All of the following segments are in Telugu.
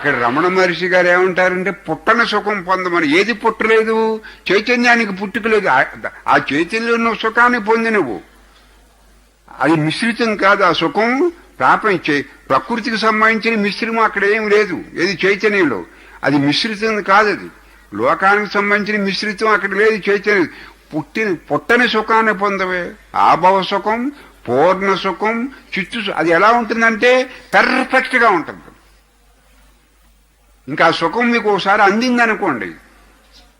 ఇక్కడ రమణ మహర్షి గారు ఏమంటారంటే పుట్టన సుఖం పొందమని. ఏది పుట్టలేదు? చైతన్యానికి పుట్టుకలేదు ఆ- చైతన్యం చైతన్యంలో సుఖాన్ని పొందినవు అది మిశ్రితం కాదు ఆ సుఖం ప్రాపంచ ప్రకృతికి సంబంధించిన మిశ్రమం అక్కడ ఏం లేదు. ఏది చైతన్యంలో? అది మిశ్రితం కాదు అది. లోకానికి సంబంధించిన మిశ్రితం అక్కడ లేదు చైతన్యం పుట్టిన పుట్టని సుఖాన్ని పొందవే. ఆభవ సుఖం పూర్ణ సుఖం చిత్తు అది ఎలా ఉంటుందంటే పెర్ఫెక్ట్గా ఉంటుంది. ఇంకా సుఖం మీకు ఒకసారి అందిందనుకోండి.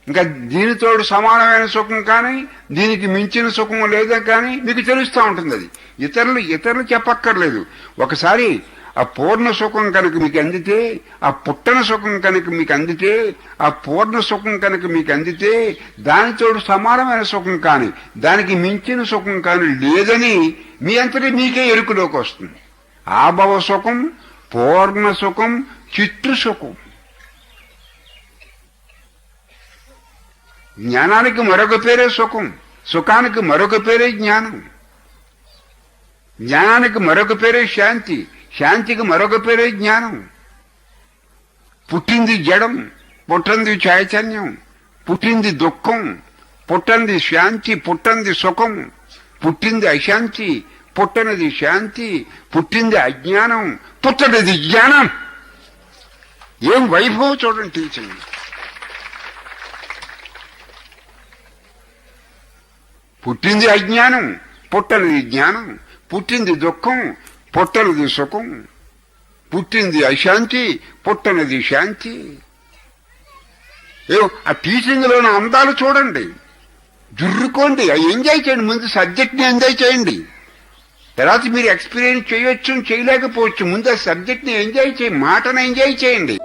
ఇంకా దీనితోడు సమానమైన సుఖం కానీ దీనికి మించిన సుఖం లేదా కానీ మీకు తెలుస్తూ ఉంటుంది అది. ఇతరులు ఇతరులు చెప్పక్కర్లేదు. ఒకసారి ఆ పూర్ణ సుఖం కనుక మీకు అందితే ఆ పుట్టన సుఖం కనుక మీకు అందితే ఆ పూర్ణ సుఖం కనుక మీకు అందితే దానితోడు సమానమైన సుఖం కానీ దానికి మించిన సుఖం కానీ లేదని మీ అంతటి మీకే ఎరుకులోకి వస్తుంది. ఆభవ సుఖం పూర్ణ సుఖం చిత్తు సుఖం. జ్ఞానానికి మరొక పేరే సుఖం. సుఖానికి మరొక పేరే జ్ఞానం. జ్ఞానానికి మరొక పేరే శాంతి. శాంతికి మరొక పేరే జ్ఞానం. పుట్టింది జడం పుట్టింది చైతన్యం పుట్టింది దుఃఖం పుట్టంది శాంతి పుట్టంది సుఖం పుట్టింది అశాంతి పుట్టనిది శాంతి పుట్టింది అజ్ఞానం పుట్టనది జ్ఞానం. ఏం వైభవం చూడండి టీచింగ్ పుట్టింది అజ్ఞానం పుట్టనిది జ్ఞానం పుట్టింది దుఃఖం పుట్టనిది సుఖం. పుట్టింది అశాంతి పుట్టనిది శాంతి. ఏదో ఆ టీచింగ్లోని అందాలు చూడండి. జుర్రుకోండి అవి ఎంజాయ్ చేయండి ముందు సబ్జెక్ట్ని ఎంజాయ్ చేయండి. తర్వాత మీరు ఎక్స్పీరియన్స్ చేయొచ్చు చేయలేకపోవచ్చు ముందు ఆ సబ్జెక్ట్ని ఎంజాయ్ చేయండి మాటను ఎంజాయ్ చేయండి.